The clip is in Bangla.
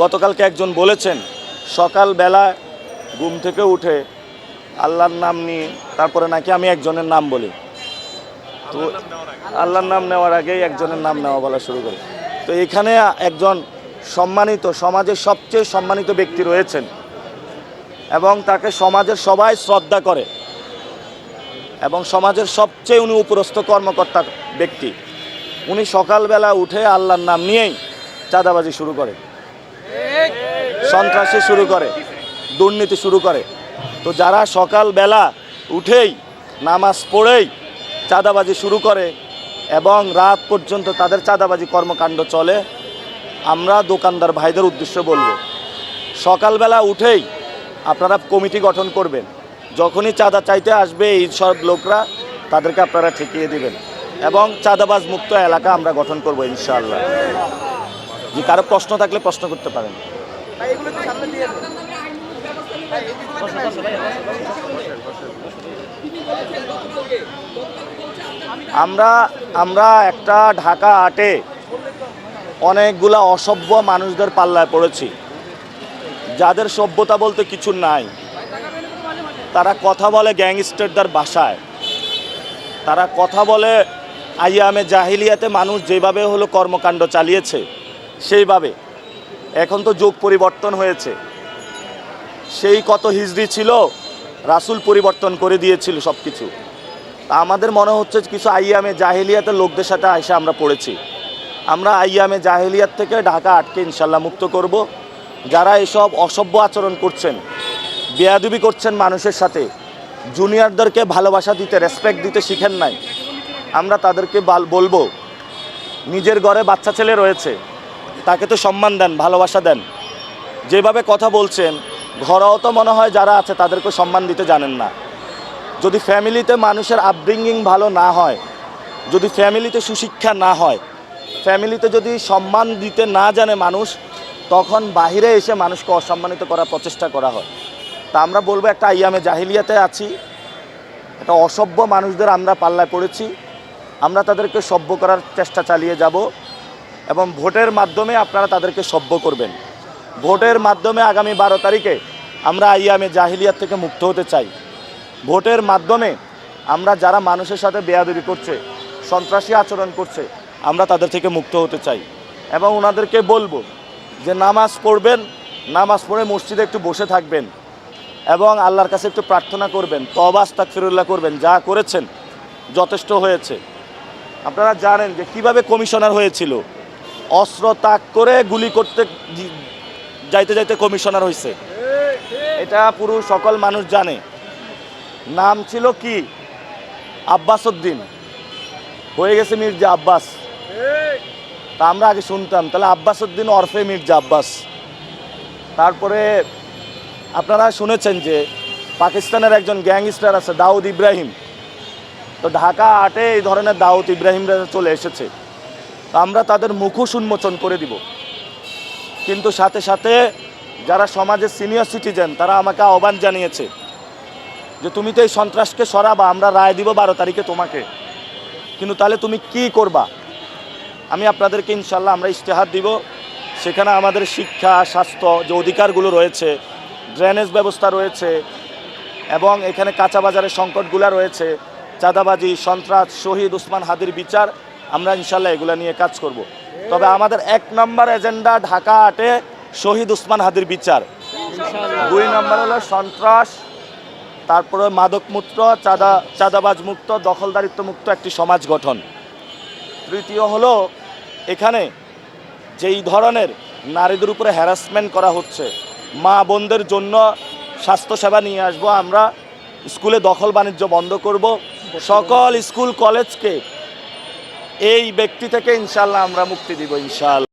গতকালকে একজন বলেছেন, সকালবেলা ঘুম থেকে উঠে আল্লাহর নাম নিয়ে, তারপরে নাকি আমি একজনের নাম বলি। তো আল্লাহর নাম নেওয়ার আগেই একজনের নাম নেওয়া বলা শুরু করি। তো এখানে একজন সম্মানিত, সমাজের সবচেয়ে সম্মানিত ব্যক্তি রয়েছেন এবং তাকে সমাজের সবাই শ্রদ্ধা করে এবং সমাজের সবচেয়ে উনি উপরস্থ কর্মকর্তা ব্যক্তি। উনি সকালবেলা উঠে আল্লাহর নাম নিয়েই চাঁদাবাজি শুরু করে। সন্ত্রাসী শুরু করে, দুর্নীতি শুরু করে। তো যারা সকালবেলা উঠেই, নামাজ পড়েই চাঁদাবাজি শুরু করে এবং রাত পর্যন্ত তাদের চাঁদাবাজি কর্মকাণ্ড চলে, আমরা দোকানদার ভাইদের উদ্দেশ্য বলব, সকালবেলা উঠেই আপনারা কমিটি গঠন করবেন। যখনই চাঁদা চাইতে আসবে এই সব লোকরা, তাদেরকে আপনারা ঠেকিয়ে দিবেন। এবং চাঁদাবাজ মুক্ত এলাকা আমরা গঠন করব ইনশাআল্লাহ। যে কারও প্রশ্ন থাকলে প্রশ্ন করতে পারেন। আমরা আমরা একটা ঢাকা আটে অনেকগুলা অসভ্য মানুষদের পাল্লায় পড়েছি। যাদের সভ্যতা বলতে কিছু নাই। তারা কথা বলে গ্যাংস্টারদের বাসায়। তারা কথা বলে আইয়ামে জাহিলিয়াতে মানুষ যেভাবে হলো কর্মকাণ্ড চালিয়েছে। সেইভাবে। এখন তো যুগ পরিবর্তন হয়েছে। সেই কত হিজড়ি ছিল, রাসুল পরিবর্তন করে দিয়েছিল সব কিছু আমাদের মনে হচ্ছে কিছু আইয়ামে জাহেলিয়াতের লোকদের সাথে এসে আমরা পড়েছি। আমরা আইয়ামে জাহিলিয়াত থেকে ঢাকা আটকে ইনশাল্লাহ মুক্ত করব। যারা এসব অসভ্য আচরণ করছেন, বেয়াদুবি করছেন মানুষের সাথে, জুনিয়রদেরকে ভালোবাসা দিতে রেসপেক্ট দিতে শিখেন নাই, আমরা তাদেরকে বাল- বলব, নিজের ঘরে বাচ্চা ছেলে রয়েছে তাকে তো সম্মান দেন, ভালোবাসা দেন। যেভাবে কথা বলছেন ঘরেও তো মনে হয় যারা আছে তাদেরকে সম্মান দিতে জানেন না। যদি ফ্যামিলিতে মানুষের আপব্রিঙ্গিং ভালো না হয়, যদি ফ্যামিলিতে সুশিক্ষা না হয়, ফ্যামিলিতে যদি সম্মান দিতে না জানে মানুষ, তখন বাহিরে এসে মানুষকে অসম্মানিত করার প্রচেষ্টা করা হয়। তা আমরা বলব একটা আইয়ামে জাহিলিয়াতে আছি। একটা অসভ্য মানুষদের আমরা পাল্লায় পড়েছি আমরা তাদেরকে সভ্য করার চেষ্টা চালিয়ে যাব। এবং ভোটের মাধ্যমে আপনারা তাদেরকে সভ্য করবেন। ভোটের মাধ্যমে আগামী বারো তারিখে আমরা আইয়ামে জাহিলিয়াত থেকে মুক্ত হতে চাই। ভোটের মাধ্যমে আমরা যারা মানুষের সাথে বেয়াদবি করছে, সন্ত্রাসী আচরণ করছে, আমরা তাদের থেকে মুক্ত হতে চাই। এবং ওনাদেরকে বলব যে নামাজ পড়বেন, নামাজ পড়ে মসজিদে একটু বসে থাকবেন এবং আল্লাহর কাছে একটু প্রার্থনা করবেন তবাস তাকফিরুল্লাহ করবেন, যা করেছেন যথেষ্ট হয়েছে। আপনারা জানেন যে কীভাবে কমিশনার হয়েছিল অস্ত্র তাক করে গুলি করতে যাইতে যাইতে কমিশনার হয়েছে এটা পুরো সকল মানুষ জানে। নাম ছিল কি? আব্বাস উদ্দিন। হয়ে গেছে মির্জা আব্বাস। তা আমরা আগে শুনতাম, তাহলে আব্বাস উদ্দিন অরফে মির্জা আব্বাস। তারপরে আপনারা শুনেছেন যে পাকিস্তানের একজন গ্যাংস্টার আছে, দাউদ ইব্রাহিম। তো ঢাকা আটে এই ধরনের দাউদ ইব্রাহিমরা চলে এসেছে। আমরা তাদের মুখোশ উন্মোচন করে দিব। কিন্তু সাথে সাথে যারা সমাজের সিনিয়র সিটিজেন তারা আমাকে আহ্বান জানিয়েছে যে, তুমি তো এই সন্ত্রাসকে সরাবা, আমরা রায় দিব বারো তারিখে তোমাকে। কিন্তু তাহলে তুমি কি করবা? আমি আপনাদেরকে ইনশাল্লাহ আমরা ইশতেহার দিব। সেখানে আমাদের শিক্ষা, স্বাস্থ্য যে অধিকারগুলো রয়েছে ড্রেনেজ ব্যবস্থা রয়েছে, এবং এখানে কাঁচা বাজারের সংকটগুলো রয়েছে, চাঁদাবাজি, সন্ত্রাস, শহীদ উসমান হাদির বিচার আমরা ইনশাল্লাহ এগুলো নিয়ে কাজ করব। তবে আমাদের এক নম্বর এজেন্ডা ঢাকা আটে শহীদ উসমান হাদির বিচার। দুই নম্বর হলো সন্ত্রাস তারপরে মাদকমুক্ত চাঁদা চাঁদাবাজ মুক্ত দখলদারিত্ব মুক্ত একটি সমাজ গঠন। তৃতীয় হলো এখানে যেই ধরনের নারীদের উপরে হ্যারাসমেন্ট করা হচ্ছে মা বোনদের জন্য স্বাস্থ্যসেবা নিয়ে আসব আমরা স্কুলে দখল বাণিজ্য বন্ধ করব সকল স্কুল কলেজকে এই ব্যক্তি থেকে ইনশাল্লাহ আমরা মুক্তি দিব ইনশাল্লাহ